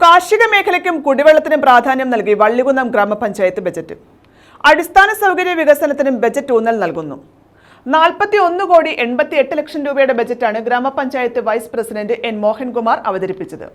കാർഷിക മേഖലയ്ക്കും കുടിവെള്ളത്തിനും പ്രാധാന്യം നൽകി വള്ളികുന്നം ഗ്രാമപഞ്ചായത്ത് ബജറ്റ്. അടിസ്ഥാന സൗകര്യ വികസനത്തിനും ബജറ്റ് ഊന്നൽ നൽകുന്നു. നാൽപ്പത്തി ഒന്ന് കോടി എൺപത്തി എട്ട് ലക്ഷം രൂപയുടെ ബജറ്റാണ് ഗ്രാമപഞ്ചായത്ത് വൈസ് പ്രസിഡന്റ് എൻ മോഹൻകുമാർ അവതരിപ്പിച്ചത്.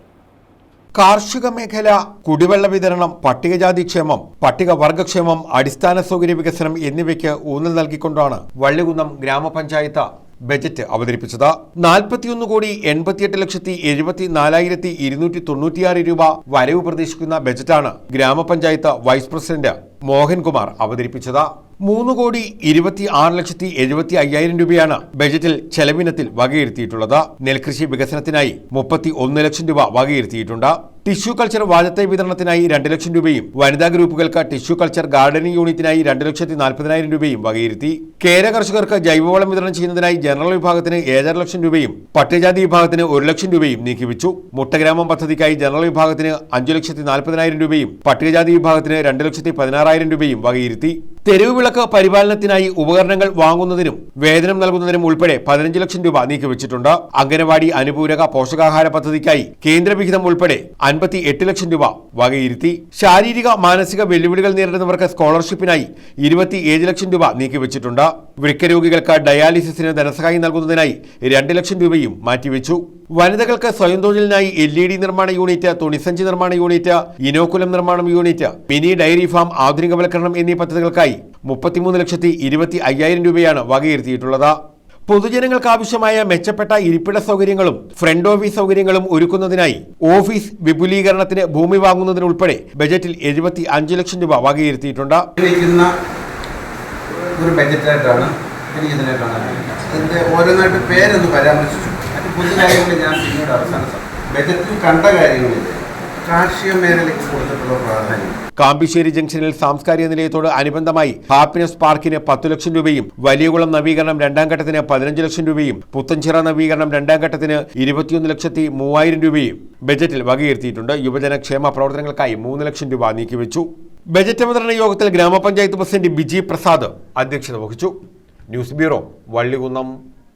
കാർഷിക മേഖല കുടിവെള്ള വിതരണം പട്ടികജാതി ക്ഷേമം പട്ടികവർഗക്ഷേമം അടിസ്ഥാന സൗകര്യ വികസനം എന്നിവയ്ക്ക് ഊന്നൽ നൽകിക്കൊണ്ടാണ് വള്ളികുന്നം ഗ്രാമപഞ്ചായത്ത് ബജറ്റ് അവതരിപ്പിച്ചത്. നാൽപ്പത്തിയൊന്ന് കോടി എൺപത്തിയെട്ട് ലക്ഷത്തി എഴുപത്തി നാലായിരത്തി ഇരുന്നൂറ്റി തൊണ്ണൂറ്റിയാറ് രൂപ വരവ് പ്രതീക്ഷിക്കുന്ന ബജറ്റാണ് ഗ്രാമപഞ്ചായത്ത് വൈസ് പ്രസിഡന്റ് മോഹൻകുമാർ അവതരിപ്പിച്ചത്. മൂന്ന് കോടി ഇരുപത്തി ആറ് ലക്ഷത്തി എഴുപത്തി അയ്യായിരം രൂപയാണ് ബജറ്റിൽ ചെലവിനത്തിൽ വകയിരുത്തിയിട്ടുള്ളത്. നെൽകൃഷി വികസനത്തിനായി മുപ്പത്തി ഒന്ന് ലക്ഷം രൂപ വകയിരുത്തിയിട്ടുണ്ട്. ടിഷ്യൂ കൾച്ചർ വാഴത്തൈ വിതരണത്തിനായി രണ്ട് ലക്ഷം രൂപയും വനിതാ ഗ്രൂപ്പുകൾക്ക് ടിഷ്യൂ കൾച്ചർ ഗാർഡനിംഗ് യൂണിറ്റിനായി രണ്ട് ലക്ഷത്തി നാൽപ്പതിനായിരം രൂപയും വകയിരുത്തി. കേര കർഷകർക്ക് ജൈവവളം വിതരണം ചെയ്യുന്നതിനായി ജനറൽ വിഭാഗത്തിന് ഏഴര ലക്ഷം രൂപയും പട്ടികജാതി വിഭാഗത്തിന് ഒരു ലക്ഷം രൂപയും നീക്കിവെച്ചു. മുട്ടഗ്രാമം പദ്ധതിക്കായി ജനറൽ വിഭാഗത്തിന് അഞ്ചു ലക്ഷത്തി നാൽപ്പതിനായിരം രൂപയും പട്ടികജാതി വിഭാഗത്തിന് രണ്ട് ലക്ഷത്തി പതിനാറായിരം രൂപയും വകയിരുത്തി. തെരുവ് വിളക്ക് പരിപാലനത്തിനായി ഉപകരണങ്ങൾ വാങ്ങുന്നതിനും വേതനം നൽകുന്നതിനും ഉൾപ്പെടെ പതിനഞ്ച് ലക്ഷം രൂപ നീക്കിവെച്ചിട്ടുണ്ട്. അംഗനവാടി അനുപൂരക പോഷകാഹാര പദ്ധതിക്കായി കേന്ദ്രവിഹിതം ഉൾപ്പെടെ അൻപത്തി എട്ട് ലക്ഷം രൂപ വകയിരുത്തി. ശാരീരിക മാനസിക വെല്ലുവിളികൾ നേരിടുന്നവർക്ക് സ്കോളർഷിപ്പിനായി ഇരുപത്തി ഏഴ് ലക്ഷം രൂപ നീക്കിവെച്ചിട്ടുണ്ട്. വൃക്ക രോഗികൾക്ക് ഡയാലിസിസിന് ധനസഹായം നൽകുന്നതിനായി രണ്ട് ലക്ഷം രൂപയും മാറ്റിവെച്ചു. വനിതകൾക്ക് സ്വയം തൊഴിലിനായി എൽ ഇ ഡി നിർമ്മാണ യൂണിറ്റ് തുണിസഞ്ചി നിർമ്മാണ യൂണിറ്റ് ഇനോക്കുലം നിർമ്മാണം യൂണിറ്റ് മിനി ഡയറി ഫാം ആധുനികവൽക്കരണം എന്നീ പദ്ധതികൾക്കായി മുപ്പത്തിമൂന്ന് ലക്ഷത്തി ഇരുപത്തി അയ്യായിരം രൂപയാണ് വകയിരുത്തിയിട്ടുള്ളത്. പൊതുജനങ്ങൾക്ക് ആവശ്യമായ മെച്ചപ്പെട്ട ഇരിപ്പിട സൗകര്യങ്ങളും ഫ്രണ്ട് ഓഫീസ് സൗകര്യങ്ങളും ഒരുക്കുന്നതിനായി ഓഫീസ് വിപുലീകരണത്തിന് ഭൂമി വാങ്ങുന്നതിനുൾപ്പെടെ ബജറ്റിൽ എഴുപത്തി അഞ്ച് ലക്ഷം രൂപ വകയിരുത്തിയിട്ടുണ്ട്. ഒരു ഓരോന്നായിട്ട് പേരൊന്ന് പരാമർശിച്ചു. പുതിയ കാര്യങ്ങൾ ഞാൻ പിന്നീട് അവസാന ബജറ്റിൽ കണ്ട കാര്യങ്ങളിൽ കാർഷിക മേഖലയ്ക്ക് കൊടുത്തിട്ടുള്ള പ്രാധാന്യം. കാമ്പിശ്ശേരി ജംഗ്ഷനിൽ സാംസ്കാരിക നിലയത്തോട് അനുബന്ധമായി ഹാപ്പിനെസ് പാർക്കിന് പത്തു ലക്ഷം രൂപയും വലിയകുളം നവീകരണം രണ്ടാം ഘട്ടത്തിന് പതിനഞ്ച് ലക്ഷം രൂപയും പുത്തഞ്ചിറ നവീകരണം രണ്ടാം ഘട്ടത്തിന് ഇരുപത്തിയൊന്ന് ലക്ഷത്തി മൂവായിരം രൂപയും ബജറ്റിൽ വകയിരുത്തിയിട്ടുണ്ട്. യുവജന ക്ഷേമ പ്രവർത്തനങ്ങൾക്കായി മൂന്ന് ലക്ഷം രൂപ നീക്കിവെച്ചു. ബജറ്റ് അവതരണ യോഗത്തിൽ ഗ്രാമപഞ്ചായത്ത് പ്രസിഡന്റ് ബിജി പ്രസാദ് അധ്യക്ഷത വഹിച്ചു. News bureau Vallikunnam.